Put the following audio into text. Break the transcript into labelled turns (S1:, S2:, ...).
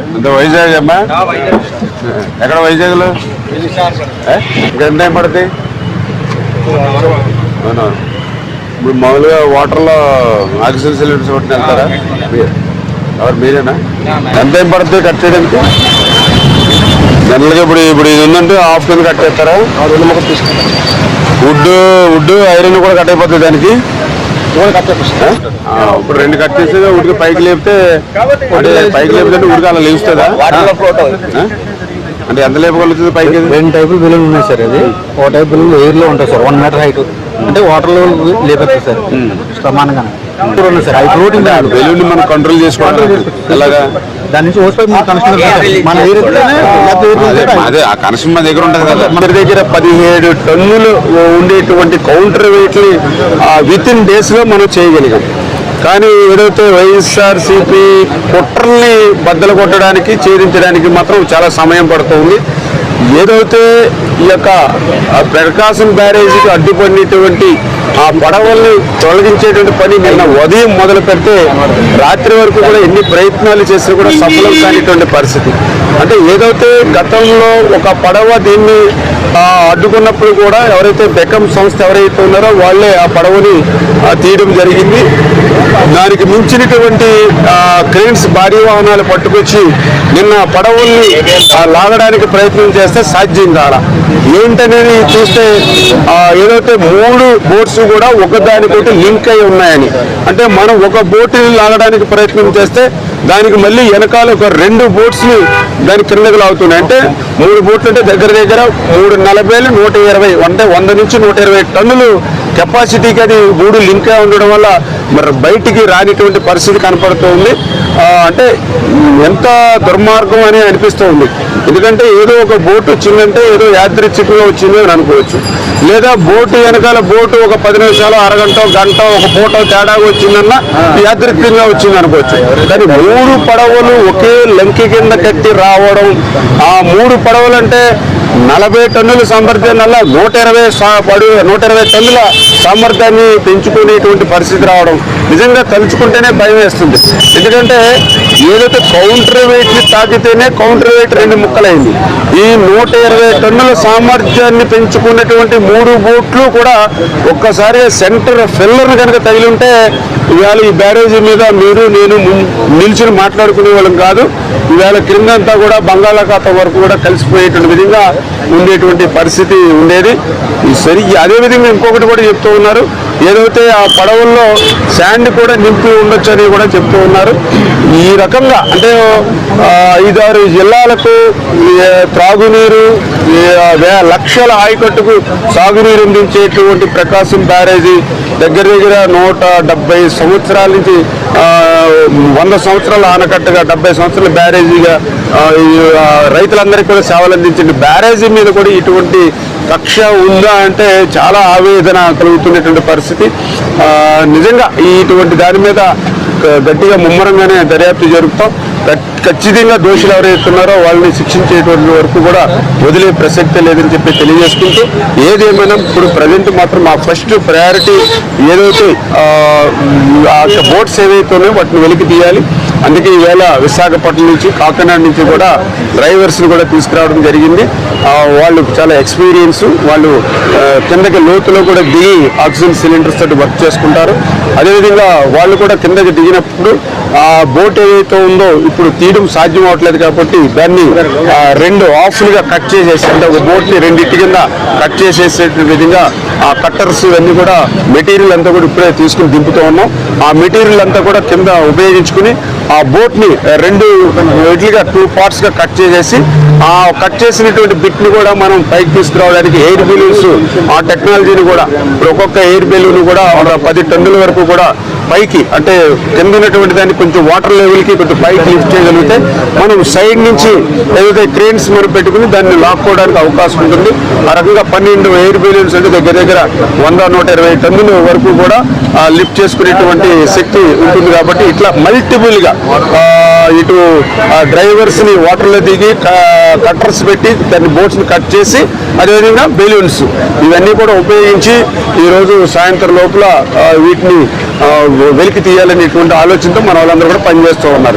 S1: అంత వైజాగ్ అమ్మా? ఎక్కడ వైజాగ్లో? ఇంకా ఎంత టైం పడుతుంది అవునా? ఇప్పుడు మామూలుగా వాటర్లో ఆక్సిజన్ సిలిండర్స్ పట్టుకుని వెళ్తారా? ఎవరు మీరేనా? ఎంత టైం పడుతుంది కట్ చేయడానికి? జనరల్గా ఇప్పుడు ఇప్పుడు ఇది ఉందంటే హాఫ్ కింద కట్ చేస్తారా? వుడ్ వుడ్ ఐరన్ కూడా కట్ అయిపోతుంది దానికి?
S2: ఇవాళ కట్ చేపిస్తాం
S1: ఆ, ఇప్పుడు రెండు కట్ చేసి ఉడికి పైకి లేపితే అంటే పైకి లేపితే ఉడికి అలా లేస్తుందా? అంటే ఎంత లేపగలుగుతుంది పైకి?
S3: రెండు టైపులు బెలూన్ ఉన్నాయి సార్ అది ఒక టైప్ బెలూన్ ఎయిర్లో ఉంటుంది సార్ వన్ మీటర్ హైట్ అంటే వాటర్లో లేపేస్తుంది సార్ సమానంగా ఇప్పుడు ఉన్నాయి సార్ హై ప్రోటీన్
S1: బెలూన్ మనం కంట్రోల్ చేసుకోవాలి ఎలాగా?
S3: దాని నుంచి ఓస్ పైప్ కనెక్షన్ మన
S1: అదే ఆ కనెక్షన్ మన దగ్గర ఉంటుంది కదా. మన దగ్గర పదిహేడు టన్నులు ఉండేటువంటి కౌంటర్ వెయిట్ విత్ ఇన్ డేస్లో మనం చేయగలిగాం. కానీ ఏదైతే వైఎస్ఆర్ సిపి కుట్రల్ని బద్దలు కొట్టడానికి ఛేదించడానికి మాత్రం చాలా సమయం పడుతుంది. ఏదైతే ఈ యొక్క ప్రకాశం బ్యారేజీకి అడ్డుపడినటువంటి ఆ పడవల్ని తొలగించేటువంటి పని నిన్న ఉదయం మొదలు పెడితే రాత్రి వరకు కూడా ఎన్ని ప్రయత్నాలు చేసినా కూడా సఫలం కానిటువంటి పరిస్థితి. అంటే ఏదైతే గతంలో ఒక పడవ దీన్ని అడ్డుకున్నప్పుడు కూడా ఎవరైతే బెకం సంస్థ ఎవరైతే ఉన్నారో వాళ్ళే ఆ పడవని తీయడం జరిగింది. దానికి మించినటువంటి క్రేన్స్ భారీ వాహనాలు పట్టుకొచ్చి నిన్న పడవల్ని లాగడానికి ప్రయత్నం చేస్తే సాధ్యం కాల. ఏంటనేది చూస్తే ఏదైతే మూడు బోట్స్ కూడా ఒకదానికొకటి లింక్ అయి ఉన్నాయని. అంటే మనం ఒక బోటుని లాగడానికి ప్రయత్నం చేస్తే దానికి మళ్ళీ వెనకాల ఒక రెండు బోట్స్ని దాని కిందకి లాగుతున్నాయి. అంటే మూడు బోట్లు అంటే దగ్గర దగ్గర మూడు నలభైలు నూట ఇరవై అంటే వంద నుంచి నూట ఇరవై టన్నులు కెపాసిటీకి అది మూడు లింక్ అయి ఉండడం వల్ల మరి బయటికి రానిటువంటి పరిస్థితి కనపడుతుంది. అంటే ఎంత దుర్మార్గం అని అనిపిస్తుంది. ఎందుకంటే ఏదో ఒక బోటు వచ్చిందంటే ఏదో యాదృచ్ఛికంగా వచ్చింది అని అనుకోవచ్చు. లేదా బోటు వెనకాల బోటు ఒక పది నిమిషాలు అరగంట గంట ఒక ఫోటో తేడాగా వచ్చిందన్న యాదృచ్ఛికంగా వచ్చింది అనుకోవచ్చు. కానీ మూడు పడవలు ఒకే లంకి కింద కట్టి రావడం ఆ మూడు పడవలు అంటే నలభై టన్నుల సామర్థ్యం వల్ల నూట ఇరవై పడు నూట ఇరవై టన్నుల సామర్థ్యాన్ని పెంచుకునేటువంటి పరిస్థితి రావడం నిజంగా తలుచుకుంటేనే భయం వేస్తుంది. ఎందుకంటే ఏదైతే కౌంటర్ వెయిట్ని తాకితేనే కౌంటర్ వెయిట్ రెండు ముక్కలైంది. ఈ నూట ఇరవై టన్నుల సామర్థ్యాన్ని పెంచుకున్నటువంటి మూడు బోట్లు కూడా ఒక్కసారి సెంటర్ ఫిల్లర్ కనుక తగిలి ఉంటే ఇవాళ ఈ బ్యారేజీ మీద మీరు నేను నిలిచిని నిల్చుని మాట్లాడుకునే వాళ్ళం కాదు. ఇవాళ క్రిందంతా కూడా బంగాళాఖాతం వరకు కూడా కలిసిపోయేటువంటి విధంగా ఉండేటువంటి పరిస్థితి ఉండేది. సరి అదే విధంగా ఇంకొకటి కూడా చెప్తూ ఉన్నారు. ఏదైతే ఆ పడవల్లో శాండ్ కూడా నింపి ఉండొచ్చని కూడా చెప్తూ ఉన్నారు. ఈ రకంగా అంటే ఐదారు జిల్లాలకు త్రాగునీరు వే- లక్షల ఆయకట్టుకు సాగునీరు అందించేటువంటి ప్రకాశం బ్యారేజీ దగ్గర దగ్గర నూట డెబ్బై సంవత్సరాల నుంచి వంద సంవత్సరాల ఆనకట్టగా డెబ్బై సంవత్సరాల బ్యారేజీగా రైతులందరికీ కూడా సేవలు అందించండి బ్యారేజీ మీద కూడా ఇటువంటి కక్ష ఉందా అంటే చాలా ఆవేదన కలుగుతున్నటువంటి పరిస్థితి. నిజంగా ఇటువంటి దాని మీద గ- గట్టిగా ముమ్మరంగానే దర్యాప్తు జరుపుతాం. ఖచ్చితంగా దోషులు ఎవరైతే ఉన్నారో వాళ్ళని శిక్షించేటువంటి వరకు కూడా వదిలే ప్రసక్తే లేదని చెప్పి తెలియజేసుకుంటూ ఏదేమైనా ఇప్పుడు ప్రజెంట్ మాత్రం మా ఫస్ట్ ప్రయారిటీ ఏదైతే ఆ, ఆ యొక్క బోట్స్ ఏవైతే ఉన్నాయో వాటిని వెలికి తీయాలి. అందుకే ఈవేళ విశాఖపట్నం నుంచి కాకినాడ నుంచి కూడా డ్రైవర్స్ని కూడా తీసుకురావడం జరిగింది. వాళ్ళు చాలా ఎక్స్పీరియన్స్ వాళ్ళు కిందకి లోతులో కూడా దిగి ఆక్సిజన్ సిలిండర్స్ తోటి వర్క్ చేసుకుంటారు. అదేవిధంగా వాళ్ళు కూడా కిందకి దిగినప్పుడు ఆ బోట్ ఏదైతే ఉందో ఇప్పుడు తీయడం సాధ్యం అవట్లేదు కాబట్టి దాన్ని రెండు ఆఫ్లుగా కట్ చేసేసి అంటే ఒక బోట్ని రెండింటి కింద కట్ చేసేసే విధంగా ఆ కట్టర్స్ ఇవన్నీ కూడా మెటీరియల్ అంతా కూడా ఇప్పుడే తీసుకుని దింపుతూ ఉన్నాం. ఆ మెటీరియల్ అంతా కూడా కింద ఉపయోగించుకుని ఆ బోట్ని రెండు ఇట్లుగా టూ పార్ట్స్గా కట్ చేసేసి ఆ కట్ చేసినటువంటి బిట్ని కూడా మనం పైకి తీసుకురావడానికి ఎయిర్ బెలూన్స్ ఆ టెక్నాలజీని కూడా ఇప్పుడు ఒక్కొక్క ఎయిర్ బెలూన్ కూడా పది టన్నుల వరకు కూడా పైకి అంటే కింద ఉన్నటువంటి దాన్ని కొంచెం వాటర్ లెవెల్కి కొంచెం పైకి లిఫ్ట్ చేయగలిగితే మనం సైడ్ నుంచి ఏదైతే క్రేన్స్ మనం పెట్టుకుని దాన్ని లాక్కోవడానికి అవకాశం ఉంటుంది. ఆ రకంగా పన్నెండు ఎయిర్ బెలూన్స్ అంటే దగ్గర దగ్గర వంద నూట ఇరవై టన్నుల వరకు కూడా లిఫ్ట్ చేసుకునేటువంటి శక్తి ఉంటుంది కాబట్టి ఇట్లా మల్టిపుల్గా ఆ, ఇటు డ్రైవర్స్ని వాటర్లో దిగి కట్టర్స్ పెట్టి దాన్ని బోట్స్ని కట్ చేసి అదేవిధంగా బెలూన్స్ ఇవన్నీ కూడా ఉపయోగించి ఈ రోజు సాయంత్రం లోపల వీటిని వెలికి తీయాలనేటువంటి ఆలోచనతో మన వాళ్ళందరూ కూడా పనిచేస్తూ ఉన్నారు.